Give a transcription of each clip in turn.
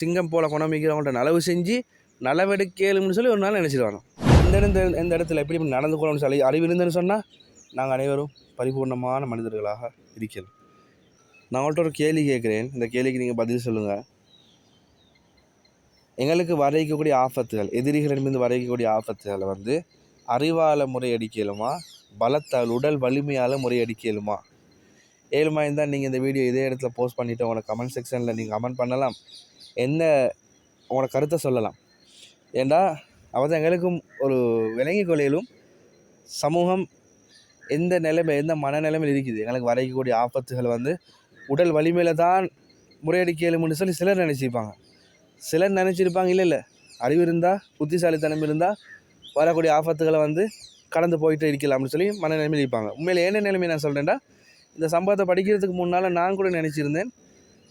சிங்கம் போல குணமிக்கிறவங்கள்ட்ட நலவு செஞ்சு நலவெடுக்கலும்னு சொல்லி ஒரு நாள் நினச்சிடுவாங்க இந்த இந்த எந்த இடத்துல எப்படி இப்படி நடந்து கொள்ளணும்னு சொல்லி அறிவு இருந்துன்னு சொன்னால் நாங்கள் அனைவரும் பரிபூர்ணமான மனிதர்களாக இருக்கிறோம். நான் உங்கள்கிட்ட ஒரு கேள்வி கேட்குறேன். இந்த கேள்விக்கு நீங்கள் பதில் சொல்லுங்கள் எங்களுக்கு வரைக்கக்கூடிய ஆபத்துகள் எதிரிகளிடமிருந்து வரைக்கக்கூடிய ஆபத்துகளை வந்து அறிவால் முறையடிக்கலுமா பலத்தால் உடல் வலிமையால் முறையடிக்கலுமா? ஏழுமா இருந்தால் நீங்கள் இந்த வீடியோ இதே இடத்துல போஸ்ட் பண்ணிவிட்டு உங்களை கமெண்ட் செக்ஷனில் நீங்கள் கமெண்ட் பண்ணலாம். என்ன உங்களோட கருத்தை சொல்லலாம். ஏண்டா அவதான் எங்களுக்கும் ஒரு விலங்கிக் கொள்ளையிலும் சமூகம் எந்த நிலைமை எந்த மனநிலைமையில் இருக்குது? எங்களுக்கு வரைக்கக்கூடிய ஆபத்துகள் வந்து உடல் வலிமையில் தான் முறையடிக்கலும்னு சொல்லி சிலர் நினச்சிருப்பாங்க. சிலர் நினச்சிருப்பாங்க இல்லை இல்லை. அறிவு இருந்தால் புத்திசாலித்தனம் இருந்தால் வரக்கூடிய ஆபத்துகளை வந்து கடந்து போயிட்டு இருக்கலாம்னு சொல்லி மனநிலைமையில் இருப்பாங்க. உண்மையில் என்ன நிலைமை நான் சொல்கிறேன்டா இந்த சம்பவத்தை படிக்கிறதுக்கு முன்னால் நான் கூட நினச்சிருந்தேன்.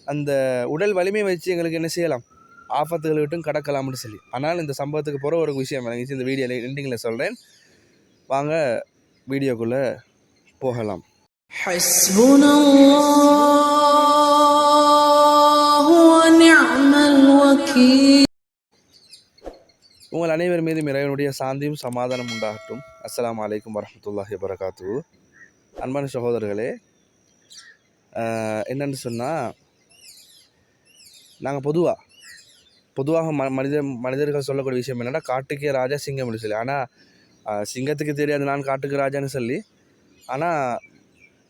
அந்த உடல் வலிமை வச்சு எங்களுக்கு என்ன செய்யலாம் ஆபத்துகளை விட்டும் கடக்கலாம்னு சொல்லி ஆனால் இந்த சம்பவத்துக்கு போகிற ஒரு விஷயம் எனக்கு இந்த வீடியோ எண்டிங்கில் சொல்கிறேன் வாங்க வீடியோக்குள்ளே போகலாம் حسبنا الله ونعم الوكيل உங்கள் அனைவர் மீதும் இறைவனுடைய சாந்தியும் சமாதானம் உண்டாகட்டும் அஸ்ஸலாமு அலைக்கும் வரஹ்மத்துல்லாஹி வரகாத்து அன்பான சகோதரர்களே ஆஹ் என்னன்னு சொன்னால் நாங்கள் பொதுவாக பொதுவாக ம மனித மனிதர்கள் சொல்லக்கூடிய விஷயம் என்னென்னா காட்டுக்கே ராஜா சிங்கம் சொல்லி. ஆனால் சிங்கத்துக்கு தெரியாது நான் காட்டுக்கு ராஜான்னு சொல்லி. ஆனால்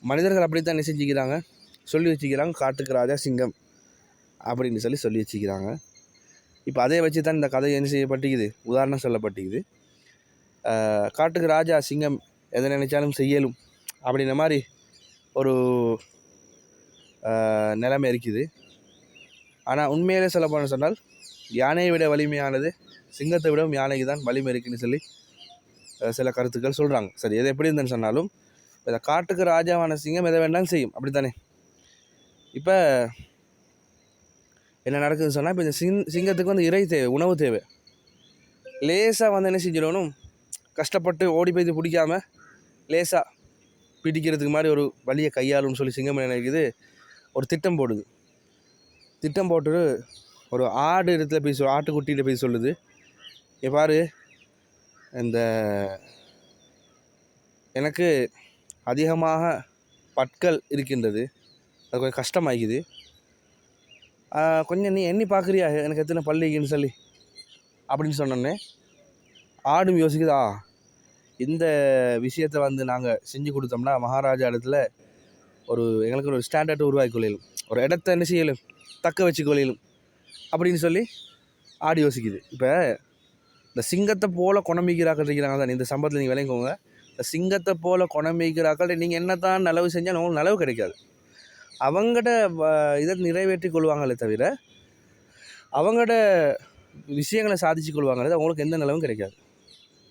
மனிதர்கள் அப்படி தான் செஞ்சுக்கிறாங்க? சொல்லி வச்சுக்கிறாங்க காட்டுக்கு ராஜா சிங்கம் அப்படின்னு சொல்லி சொல்லி வச்சுக்கிறாங்க. இப்போ அதை வச்சு தான் இந்த கதை என்ன செய்யப்பட்டிக்குது? உதாரணம் சொல்லப்பட்டிக்குது. காட்டுக்கு ராஜா சிங்கம் எதை நினைச்சாலும் செய்யலும் அப்படின்ற மாதிரி ஒரு நிலைமை இருக்குது. ஆனால் உண்மையிலே சொல்ல போன சொன்னால் யானையை விட வலிமையானது சிங்கத்தை விடவும் யானைக்கு தான் வலிமை இருக்குன்னு சொல்லி சில கருத்துக்கள் சொல்கிறாங்க சரி எது எப்படி இருந்தேன்னு சொன்னாலும் இப்போ காட்டுக்கு ராஜாவான சிங்கம் எதை வேண்டாலும் செய்யும். அப்படித்தானே? இப்போ என்ன நடக்குதுன்னு சொன்னால் இப்போ இந்த சிங் சிங்கத்துக்கு வந்து இறை தேவை உணவு தேவை. லேசாக வந்து என்ன செஞ்சிடணும்? கஷ்டப்பட்டு ஓடி போய் பிடிக்காமல் லேசாக பிடிக்கிறதுக்கு மாதிரி ஒரு வழியை கையாளும்னு சொல்லி சிங்கம் என்ன நினைக்குது ஒரு திட்டம் போடுது. திட்டம் போட்டு ஒரு ஆடு இடத்துல போய் சொல் ஆட்டுக்குட்டிகிட்ட போய் சொல்லுது. பாரு இந்த எனக்கு அதிகமாக பற்கள் இருக்கின்றது. அது கொஞ்சம் கஷ்டமாகிக்குது கொஞ்சம் நீ எண்ணி பார்க்குறியா எனக்கு எத்தனை பள்ளிக்குன்னு சொல்லி. அப்படின்னு சொன்னோன்னே ஆடும் யோசிக்குதா? இந்த விஷயத்தை வந்து நாங்கள் செஞ்சு கொடுத்தோம்னா மகாராஜா இடத்துல ஒரு எங்களுக்கு ஒரு ஸ்டாண்டர்ட் உருவாக்கி கொள்ளையிலும் ஒரு இடத்த என்ன செய்யலும்? தக்க வச்சு கொள்ளையிலும் அப்படின்னு சொல்லி ஆடி யோசிக்குது. இப்போ இந்த சிங்கத்தை போல குணமிக்கிறாக்கள் இருக்கிறாங்க தான் இந்த சம்பவத்தில் நீங்கள் விளங்கிக்கோங்க. இந்த சிங்கத்தை போல குணமிக்கிறாக்கள் நீங்கள் என்ன தான் நலவு செஞ்சாலும் உங்களுக்கு நலவு கிடைக்காது. அவங்கட வ- இதை நிறைவேற்றி கொள்வாங்களே தவிர அவங்களோட விஷயங்களை சாதிச்சு கொள்வாங்களே அவங்களுக்கு எந்த நிலவும் கிடைக்காது.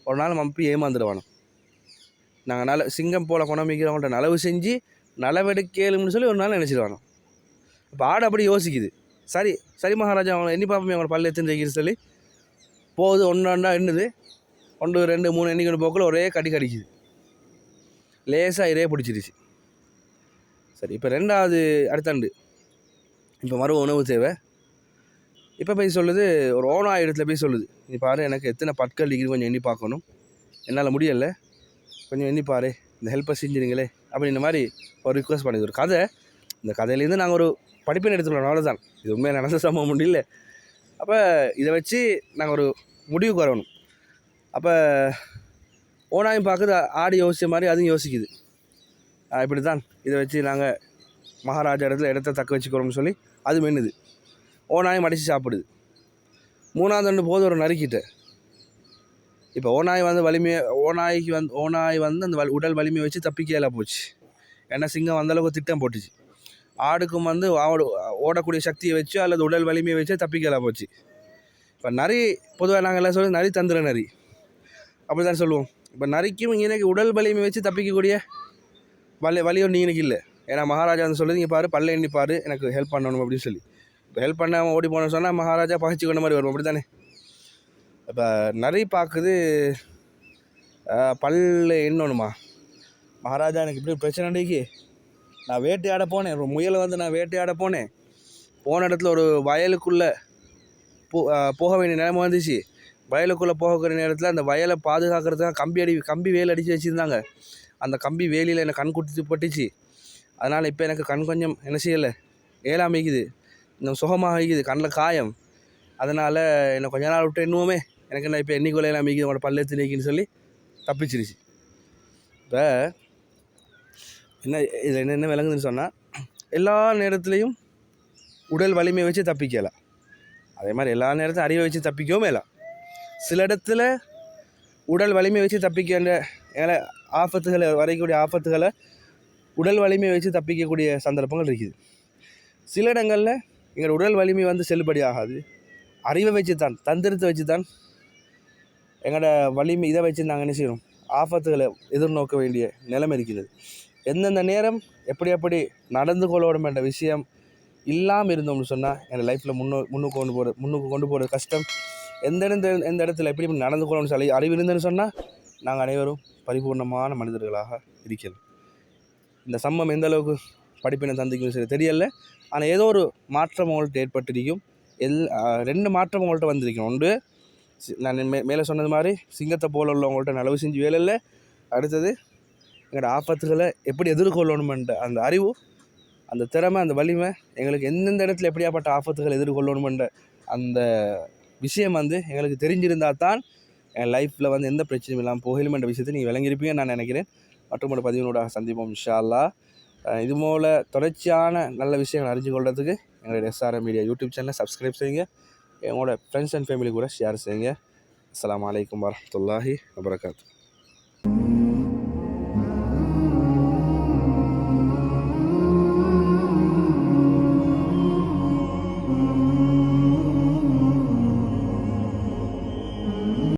ஒரு நாள் மம்பி ஏமாந்துடுவானோ நாங்கள் நல சிங்கம் போல குணமிக்கிறவங்கள்ட்ட நலவு செஞ்சு நலவெடுக்கலும்னு சொல்லி ஒரு நாள் நினச்சிடுவானோ இப்போ ஆடு அப்படி யோசிக்குது. சரி சரி மகாராஜா அவங்களை எண்ணி பார்ப்போமே அவங்கள பல்லு எத்தனை சொல்லி. போகுது ஒன்று ஒன்றா எண்ணுது. ஒன்று ரெண்டு மூணு எண்ணிக்கொண்டு போக்கில் ஒரே கடி கடிக்குது. லேசாக இதே பிடிச்சிருச்சு. சரி இப்போ ரெண்டாவது அடுத்தாண்டு இப்போ மறு உணவு தேவை. இப்போ போய் சொல்லுது ஒரு ஓனா இடத்துல போய் சொல்லுது. நீ பாரு எனக்கு எத்தனை பற்கள் டிகிரி கொஞ்சம் எண்ணி பார்க்கணும். என்னால் முடியலை. கொஞ்சம் எண்ணி பாரு இந்த ஹெல்ப்பை செஞ்சுருங்களே அப்படின்ற மாதிரி ஒரு ரிக்வஸ்ட் பண்ணுது. ஒரு கதை. இந்த கதையிலேருந்து நாங்கள் ஒரு படிப்பின் எடுத்துக்கலாம் அவ்வளோதான் இது உண்மையாக நடந்த சம்பவம் முடியல அப்போ இதை வச்சு நாங்கள் ஒரு முடிவுக்கு வரணும். அப்போ ஓனாயும் பார்க்குது ஆடு யோசித்த மாதிரி அதுவும் யோசிக்குது. இப்படி தான் இதை வச்சு நாங்கள் மகாராஜா இடத்துல இடத்த தக்க வச்சுக்கிறோம்னு சொல்லி அது மென்னுது. ஓனாயும் அடித்து சாப்பிடுது. மூணாவது ரெண்டு போது ஒரு நறுக்கிட்ட. இப்போ ஓநாய் வந்து வலிமையை ஓநாய்க்கு வந்து ஓநாய் வந்து அந்த உடல் வலிமையை வச்சு தப்பிக்கையில போச்சு. ஏன்னா சிங்கம் அந்தளவுக்கு திட்டம் போட்டுச்சு. ஆடுக்கும் வந்து ஆடு ஓடக்கூடிய சக்தியை வச்சு அல்லது உடல் வலிமையை வச்சு தப்பிக்கலாம் போச்சு. இப்போ நரி பொதுவாக நாங்கள் எல்லாம் சொல்லி நரி தந்திர நரி. அப்படி தான் சொல்லுவோம். இப்போ நரிக்கும் எனக்கு உடல் வலிமை வச்சு தப்பிக்கக்கூடிய வலி வலி ஒன்று இன்றைக்கி இல்லை. ஏன்னா மகாராஜா வந்து சொல்லுது இங்கே பாரு பல்ல எண்ணி பாரு எனக்கு ஹெல்ப் பண்ணணும் அப்படின்னு சொல்லி. இப்போ ஹெல்ப் பண்ணாமல் ஓடி போன சொன்னால் மகாராஜா பகிச்சு கொண்ட மாதிரி வரும் அப்படி தானே இப்போ நரி பார்க்குது ஆஹ், பல்ல எண்ணணுமா? மகாராஜா எனக்கு இப்படி பிரச்சனை அன்றைக்கி நான் வேட்டையாட போனேன். ஒரு முயலை வந்து நான் வேட்டையாட போனேன். போன இடத்துல ஒரு வயலுக்குள்ளே போ போக வேண்டிய நிலைமை வந்துச்சு. வயலுக்குள்ளே போகக்கூடிய நேரத்தில் அந்த வயலை பாதுகாக்கிறதுக்காக கம்பி அடி கம்பி வேல் அடித்து வச்சுருந்தாங்க. அந்த கம்பி வேலியில் எனக்கு கண் குத்தி பட்டுச்சு. அதனால் இப்போ எனக்கு கண் கொஞ்சம் என்ன செய்யலை ஏழாமிக்குது இன்னும் சுகமாக இருக்குது கண்ணில் காயம். அதனால் என்னை கொஞ்ச நாள் விட்டு இன்னுமே எனக்கு என்ன இப்போ என்னைக்குள்ளே எல்லாம் மிகுது உங்களோட எடுத்து நீக்கின்னு சொல்லி தப்பிச்சிருச்சு. இப்போ என்ன இதில் என்னென்ன விளங்குதுன்னு சொன்னால் எல்லா நேரத்துலையும் உடல் வலிமையை வச்சு தப்பிக்கலாம் அதே மாதிரி எல்லா நேரத்தையும் அறிவை வச்சு தப்பிக்கவும் மேலாம் சில இடத்துல உடல் வலிமையை வச்சு தப்பிக்கின்ற ஏழை ஆபத்துகளை வரைக்கூடிய ஆபத்துகளை உடல் வலிமையை வச்சு தப்பிக்கக்கூடிய சந்தர்ப்பங்கள் இருக்குது. சில இடங்களில் எங்கள் உடல் வலிமை வந்து செல்லுபடி ஆகாது. அறிவை வச்சு தான் தந்திரத்தை வச்சு தான் எங்களோட வலிமை இதை வச்சு நாங்கள் என்ன செய்யணும்? ஆபத்துகளை எதிர்நோக்க வேண்டிய நிலைமை இருக்கிறது. எந்தெந்த நேரம் எப்படி எப்படி நடந்து கொள்ளணும் என்ற விஷயம் இல்லாமல் இருந்தோம்னு சொன்னால் என் லைஃப்பில் முன்னோ முன்னுக்கு கொண்டு போகிற முன்னுக்கு கொண்டு போகிறது கஷ்டம் எந்த இடத்துல எந்த இடத்துல எப்படி எப்படி நடந்து கொள்ளணும்னு சொல்லி அறிவு இருந்தேன்னு சொன்னால் நாங்கள் அனைவரும் பரிபூர்ணமான மனிதர்களாக இருக்கிறோம். இந்த சம்மம் எந்த அளவுக்கு படிப்பினை தந்திக்கும் சரி தெரியல. ஆனால் ஏதோ ஒரு மாற்றம் உங்கள்கிட்ட ஏற்பட்டிருக்கும். எல் ரெண்டு மாற்றம் உங்கள்கிட்ட வந்திருக்கும். ஒன்று சி- நான் மே மேலே சொன்னது மாதிரி சிங்கத்தை போல உள்ளவங்கள்ட்ட நலவு செஞ்சு வேலை இல்லை. அடுத்தது எங்களோட ஆபத்துகளை எப்படி எதிர்கொள்ளணுமென்ற அந்த அறிவு அந்த திறமை அந்த வலிமை எங்களுக்கு எந்தெந்த இடத்துல எப்படியாப்பட்ட ஆபத்துகள் எதிர்கொள்ளணுமென்ற அந்த விஷயம் வந்து எங்களுக்கு தெரிஞ்சிருந்தால் தான் என் லைஃப்பில் வந்து எந்த பிரச்சனையும் இல்லாமல் போகலும் என்ற விஷயத்தை நீங்கள் விளங்கியிருப்பீங்கன்னு நான் நினைக்கிறேன். மற்றும் ஒரு பதிவினூடாக சந்திப்போம் இன்ஷா அல்லாஹ் இது போல் தொடர்ச்சியான நல்ல விஷயங்கள் அறிஞ்சு கொள்றதுக்கு எங்களுடைய எஸ்ஆர்எம் மீடியா யூடியூப் சேனலை சப்ஸ்கிரைப் செய்யுங்க. எங்களோட ஃப்ரெண்ட்ஸ் அண்ட் ஃபேமிலி கூட ஷேர் செய்யுங்க. அஸ்லாம் வலைக்கம் வரமத்துல்லாஹி வபரகாத்து.